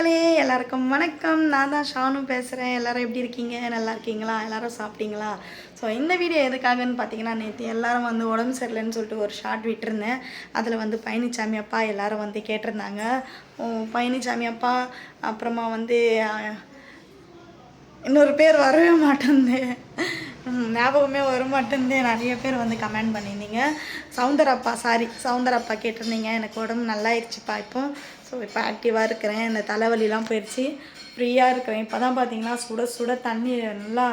மக்களே எல்லாருக்கும் வணக்கம். நான் தான் ஷானு பேசுகிறேன் எல்லாரும் எப்படி இருக்கீங்க? நல்லா இருக்கீங்களா? எல்லாரும் சாப்பிட்டீங்களா? ஸோ இந்த வீடியோ எதுக்காகன்னு பார்த்தீங்கன்னா நேற்று எல்லாரும் வந்து உடம்பு சரியில்லைன்னு சொல்லிட்டு ஒரு ஷார்ட் விட்டுருந்தேன். அதில் வந்து பழனிசாமி அப்பா எல்லாரும் வந்து கேட்டிருந்தாங்க. ஓ, பழனிசாமி அப்பா அப்புறமா வந்து இன்னொரு பேர் வரவே மாட்டேங்குது ஞாபகமே வர மாட்டேங்குது நிறைய பேர் வந்து கமெண்ட் பண்ணியிருந்தீங்க. சவுந்தரப்பா சாரி சவுந்தரப்பா கேட்டிருந்தீங்க. எனக்கு உடம்பு நல்லாயிருச்சுப்பா இப்போ. ஸோ இப்போ ஆக்டிவாக இருக்கிறேன். இந்த தலைவலிலாம் போயிடுச்சு ஃப்ரீயாக இருக்கிறேன். இப்போ தான் பார்த்தீங்கன்னா சுட சுட தண்ணி நல்லா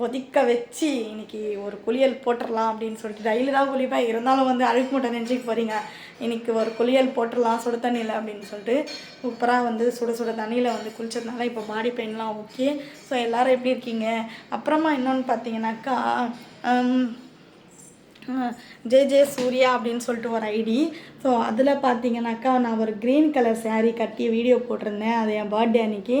கொதிக்க வச்சு இன்னைக்கு ஒரு குளியல் போட்டுடலாம் அப்படின்னு சொல்லிட்டு டெய்லி தான் குளிப்பேன் இருந்தாலும் வந்து அழுக்கு மூட்டை நெஞ்சுக்கு போகிறீங்க இன்னைக்கு ஒரு குளியல் போட்டுடலாம் சுடு தண்ணியில் அப்படின்னு சொல்லிட்டு சூப்பராக வந்து சுட சுட தண்ணியில் வந்து குளிச்சதுனால இப்போ பாடி பெயின்லாம் ஓகே ஸோ எல்லோரும் எப்படி இருக்கீங்க? அப்புறமா இன்னொன்று பார்த்தீங்கன்னாக்கா ஜே ஜே சூர்யா அப்படின்னு சொல்லிட்டு ஒரு ஐடி ஸோ அதில் பார்த்தீங்கன்னாக்கா நான் ஒரு க்ரீன் கலர் saree கட்டி வீடியோ போட்டிருந்தேன். அது என் பர்த்டே அன்னைக்கு.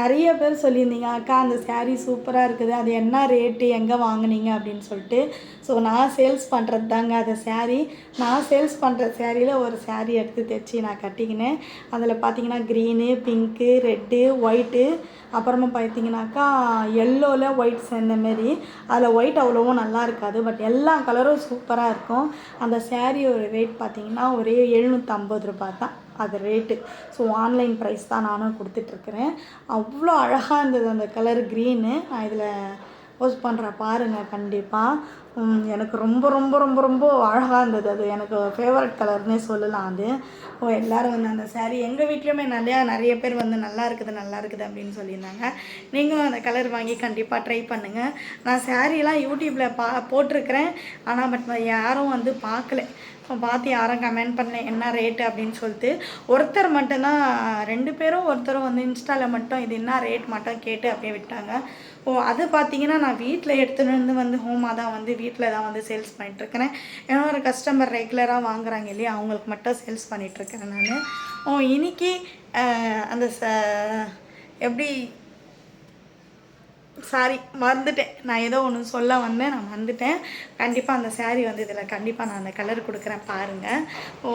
நிறைய பேர் சொல்லியிருந்தீங்க அக்கா அந்த சேரீ சூப்பராக இருக்குது. அது என்ன ரேட்டு எங்கே வாங்குனீங்க? அப்படின்னு சொல்லிட்டு. ஸோ நான் சேல்ஸ் பண்ணுறது தாங்க அந்த சேரீ நான் சேல்ஸ் பண்ணுற சேரீயில் ஒரு சேரீ எடுத்து தைச்சி நான் கட்டிக்கினேன். அதில் பார்த்தீங்கன்னா க்ரீனு பிங்க்கு ரெட்டு ஒயிட்டு அப்புறமா பார்த்தீங்கன்னாக்கா எல்லோவில் ஒயிட் சேர்ந்த மாரி. அதில் ஒயிட் அவ்வளோவும் நல்லா இருக்காது. பட் எல்லா கலரும் சூப்பராக இருக்கும். அந்த சாரியோட ரேட் பார்த்தீங்கன்னா ஒரே எழுநூற்றம்பது ரூபாய் தான். அது ரேட்டு ஸோ ஆன்லைன் ப்ரைஸ் தான் நானும் கொடுத்துட்ருக்குறேன் அவ்வளோ அழகாக இருந்தது அந்த கலர் க்ரீனு நான் இதில் போஸ்ட் பண்ணுறேன் பாருங்கள் கண்டிப்பாக எனக்கு ரொம்ப ரொம்ப ரொம்ப ரொம்ப அழகாக இருந்தது அது. எனக்கு ஃபேவரட் கலர்னே சொல்லலாம் அது. ஓ எல்லோரும் வந்து அந்த saree எங்கள் வீட்லேயுமே நிறையா நிறைய பேர் வந்து நல்லா இருக்குது நல்லா இருக்குது அப்படின்னு சொல்லியிருந்தாங்க. நீங்களும் அந்த கலர் வாங்கி கண்டிப்பாக ட்ரை பண்ணுங்கள் நான் சாரீலாம் யூடியூப்பில் பா போட்டிருக்கிறேன். ஆனால் பட் யாரும் வந்து பார்க்கல. இப்போ பார்த்து யாரும் கமெண்ட் பண்ணல என்ன ரேட்டு அப்படின்னு சொல்லிட்டு. ஒருத்தர் மட்டும்தான் ரெண்டு பேரும் ஒருத்தரும் வந்து இன்ஸ்டாவில் மட்டும் இது என்ன ரேட் மட்டும் கேட்டு அப்படியே விட்டாங்க. ஓ அது பார்த்தீங்கன்னா நான் வீட்டில் எடுத்துகிட்டு வந்து வந்து ஹோமாக தான் வந்து வீட்டில் தான் வந்து சேல்ஸ் பண்ணிகிட்ருக்கிறேன் ஏன்னா ஒரு கஸ்டமர் ரெகுலராக வாங்குறாங்க இல்லையா? அவங்களுக்கு மட்டும் சேல்ஸ் பண்ணிகிட்ருக்கிறேன் நான். ஓ இன்னைக்கு அந்த ச எப்படி சாரி மறந்துட்டேன். நான் ஏதோ ஒன்று சொல்ல வந்தேன் நான் மறந்துட்டேன். கண்டிப்பாக அந்த சாரீ வந்து இதில் கண்டிப்பாக நான் அந்த கலர் கொடுக்குறேன் பாருங்கள் ஓ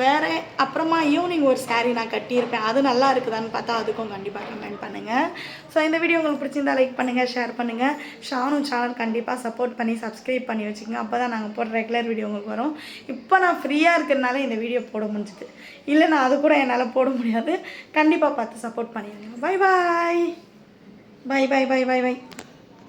வேறு அப்புறமா ஈவினிங் ஒரு சாரீ நான் கட்டியிருப்பேன். அது நல்லா இருக்குதான்னு பார்த்தா அதுக்கும் கண்டிப்பாக கமெண்ட் பண்ணுங்கள் ஸோ இந்த வீடியோ உங்களுக்கு பிடிச்சிருந்தா லைக் பண்ணுங்கள் ஷேர் பண்ணுங்கள் ஷானும் சேனல் கண்டிப்பாக சப்போர்ட் பண்ணி சப்ஸ்கிரைப் பண்ணி வச்சுக்கோங்க. அப்போ தான் நாங்கள் போடுற ரெகுலர் வீடியோ உங்களுக்கு வரும். இப்போ நான் ஃப்ரீயாக இருக்கிறதுனால இந்த வீடியோ போட முடிஞ்சுது. இல்லை நான் அது கூட என்னால் போட முடியாது. கண்டிப்பாக பார்த்து சப்போர்ட் பண்ணிடுங்க. Bye bye 拜拜拜拜拜。